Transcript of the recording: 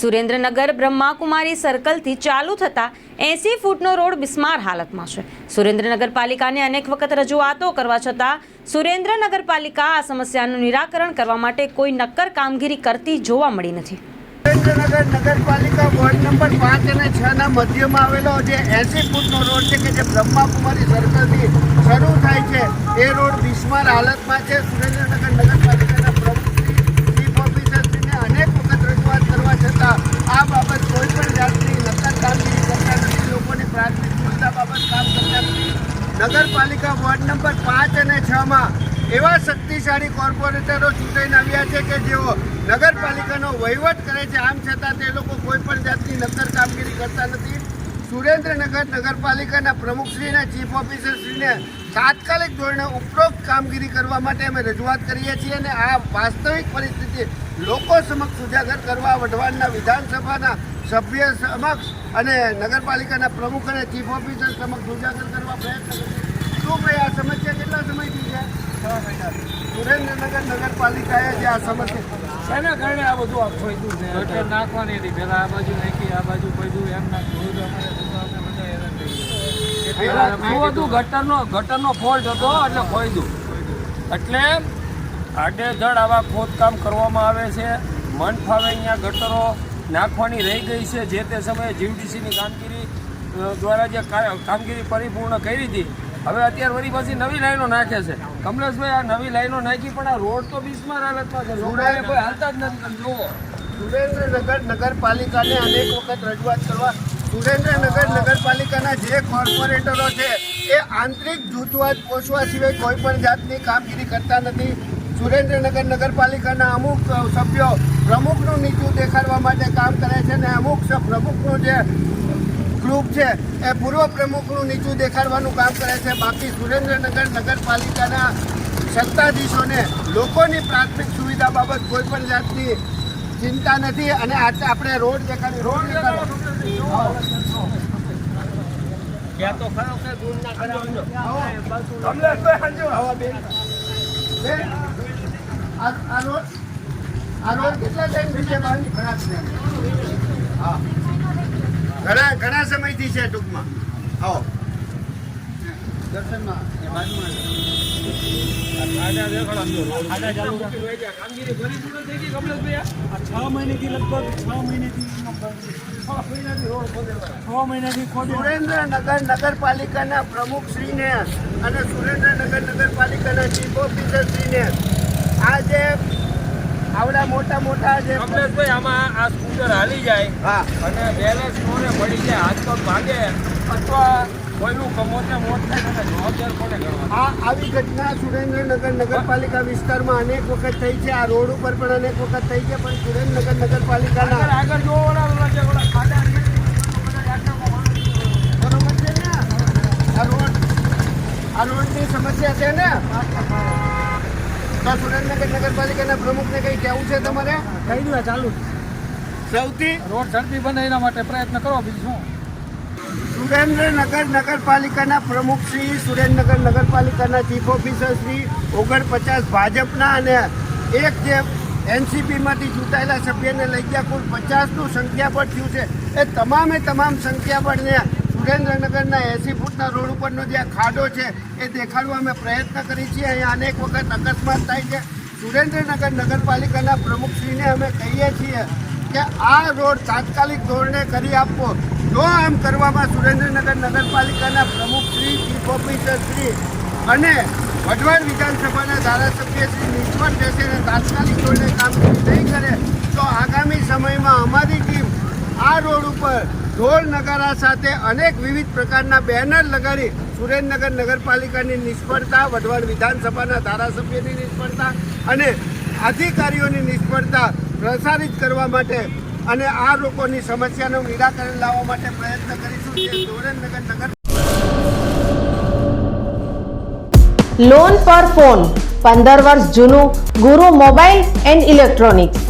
સુરેન્દ્રનગર બ્રહ્માકુમારી સર્કલથી ચાલુ થતા એંસી ફૂટનો રોડ બિસ્માર હાલતમાં છે. સુરેન્દ્રનગર પાલિકાને અનેક વખત રજૂઆતો કરવા છતાં સુરેન્દ્રનગર પાલિકા આ સમસ્યાનું નિરાકરણ કરવા માટે કોઈ નક્કર કામગીરી કરતી જોવા મળી નથી. સુરેન્દ્રનગર નગરપાલિકા વોર્ડ નંબર પાંચ અને છ ના મધ્યમાં આવેલો જે એસી ફૂટનો રોડ છે કે જે બ્રહ્માકુમારી સર્કલથી શરૂ થાય છે, એ રોડ બિસ્માર હાલતમાં છે. સુરેન્દ્રનગર નગરપાલિકાના પ્રમુખ ચીફ ઓફિસરશ્રીને અનેક વખત રજૂઆત કરવા છતાં આ બાબત કોઈ પણ જાતની નક્કર કામગીરી કરતા નથી લોકોની પ્રાથમિક સુવિધા બાબત કામ કરતા નથી નગરપાલિકા વોર્ડ નંબર પાંચ અને છ માં એવા શક્તિશાળી કોર્પોરેટરો ચૂંટાઈને આવ્યા છે કે જેઓ નગરપાલિકાનો વહીવટ કરે છે. આમ છતાં તે લોકો કોઈ પણ જાતની નક્કર કામગીરી કરતા નથી. સુરેન્દ્રનગર નગરપાલિકાના પ્રમુખશ્રીના ચીફ ઓફિસરશ્રીને તાત્કાલિક ધોરણે ઉપરોક્ત કામગીરી કરવા માટે અમે રજૂઆત કરીએ છીએ અને આ વાસ્તવિક પરિસ્થિતિ લોકો સમક્ષ ઉજાગર કરવા વઢવાણના વિધાનસભાના સભ્ય સમક્ષ અને નગરપાલિકાના પ્રમુખ અને ચીફ ઓફિસર સમક્ષ ઉજાગર કરવા પ્રયત્ન કરીએ શું ભાઈ આ સમસ્યા કેટલા સમયથી છે? સુરેન્દ્રનગર નગરપાલિકાએ જે આ સમસ્યા શેના કારણે આ બધું આ ખોઈતું છે. ગટર નાખવાની હતી. પેલા આ બાજુ નાખી આ બાજુ ખોઈતું એમ ના બધું અમારે બધા હેરાન થઈ ગયા. હતું ગટરનો ગટરનો ફોલ્ટ હતો એટલે ખોઈતું એટલે આડેધડ આવા ખોદકામ કરવામાં આવે છે. મન ફાવે અહીંયા ગટરો નાખવાની રહી ગઈ છે. જે તે સમયે જીવડીસીની કામગીરી દ્વારા જે કામગીરી પરિપૂર્ણ કરી હતી હવે અત્યારે વળી પછી નવી લાઈનો નાખે છે. કમલેશભાઈ આ નવી લાઈનો નાખી પણ આ રોડ તો બિસ્માર હાલતમાં છે. લોકોને કોઈ હાલતા જ નથી. જુઓ. સુરેન્દ્રનગર નગરપાલિકાને અનેક વખત રજૂઆત કરવા સુરેન્દ્રનગર નગરપાલિકાના જે કોર્પોરેટરો છે એ આંતરિક જૂથવાદ પોષવા સિવાય કોઈ પણ જાતની કામગીરી કરતા નથી. સુરેન્દ્રનગર નગરપાલિકાના અમુક સભ્યો પ્રમુખનું નીચું દેખાડવા માટે કામ કરે છે અને અમુક પ્રમુખનું જે ગ્રુપ છે એ પૂર્વ પ્રમુખનું નીચું દેખાડવાનું કામ કરે છે. બાકી સુરેન્દ્રનગર નગરપાલિકાના સત્તાધીશોને લોકોની પ્રાથમિક સુવિધા બાબત કોઈ પણ જાતની ચિંતા નથી. અને આ આપણે રોડ દેખાડી રોડ આ આ રોડ આ રોડ કેટલા ટાઈમ છે બાંધી ખરાબ છે? હા. ઘણા ઘણા સમયથી છે ટૂંકમાં. આવો. છ મહિનેથી લગભગ છ. મહિનેથી છ મહિનાથી સુરેન્દ્રનગર નગરપાલિકાના પ્રમુખશ્રીને અને સુરેન્દ્રનગર નગરપાલિકાના ચીફ ઓફિસરશ્રીને આ જે આવડા મોટા મોટા જે કમલેશભાઈ આમાં આ સ્કૂટર હાલી જાય હા. અને બેલેન્સ કોને પડી જાય હાથ પગ ભાગે અથવા કોઈનું કમોતે મોત થાય તો જવાબદાર કોને કરવા આ આવી ઘટના સુરેન્દ્રનગર નગરપાલિકા વિસ્તારમાં અનેક વખત થઈ છે. આ રોડ ઉપર પણ અનેક વખત થઈ છે પણ સુરેન્દ્રનગર નગરપાલિકાના આગળ આગળ જોવો ઓલા જે ઓલા ખાડા બરોબર છે. ને આ રોડ આ રોડની સમસ્યા છે ને? તો સુરેન્દ્રનગર નગરપાલિકાના પ્રમુખને કંઈ કહેવું છે તમારે? કહી દઉં ચાલુ સૌથી? રોડ ઝડપી બને એના માટે પ્રયત્ન કરો બીજું શું? સુરેન્દ્રનગર નગરપાલિકાના પ્રમુખ શ્રી સુરેન્દ્રનગર નગરપાલિકાના ચીફ ઓફિસર શ્રી ઓગણપચાસ ભાજપના અને એક જે એનસીપીમાંથી ચૂંટાયેલા સભ્યને લઈ ગયા કુલ પચાસનું સંખ્યાબળ થયું છે. એ તમામે તમામ સંખ્યાબળને સુરેન્દ્રનગરના એસી ફૂટના રોડ ઉપરનો જે ખાડો છે, એ દેખાડવા અમે પ્રયત્ન કરી છીએ. અહીંયા અનેક વખત અકસ્માત થાય છે. સુરેન્દ્રનગર નગરપાલિકાના પ્રમુખશ્રીને અમે કહીએ છીએ કે આ રોડ તાત્કાલિક ધોરણે કરી આપવો. જો આમ કરવામાં સુરેન્દ્રનગર નગરપાલિકાના પ્રમુખ શ્રી ચીફ ઓફિસરશ્રી અને વઢવાણ વિધાનસભાના ધારાસભ્ય શ્રી નિષ્ફળ જશે અને તાત્કાલિક ધોરણે કામગીરી નહીં કરે, તો આગામી સમયમાં અમારી ટીમ આ રોડ ઉપર ઢોલ નગારા સાથે અનેક વિવિધ પ્રકારના બેનર લગાડી સુરેન્દ્રનગર નગરપાલિકાની નિષ્ફળતા, વઢવાણ વિધાનસભાના ધારાસભ્યની નિષ્ફળતા અને અધિકારીઓની નિષ્ફળતા પ્રસારિત કરવા માટે અને આ લોકોની સમસ્યાનું નિરાકરણ લાવવા માટે પ્રયત્ન કરીશું. જે સુરેન્દ્રનગર નગર લોન પર ફોન પંદર વર્ષ જૂનું ગુરુ મોબાઈલ એન્ડ ઇલેક્ટ્રોનિક્સ.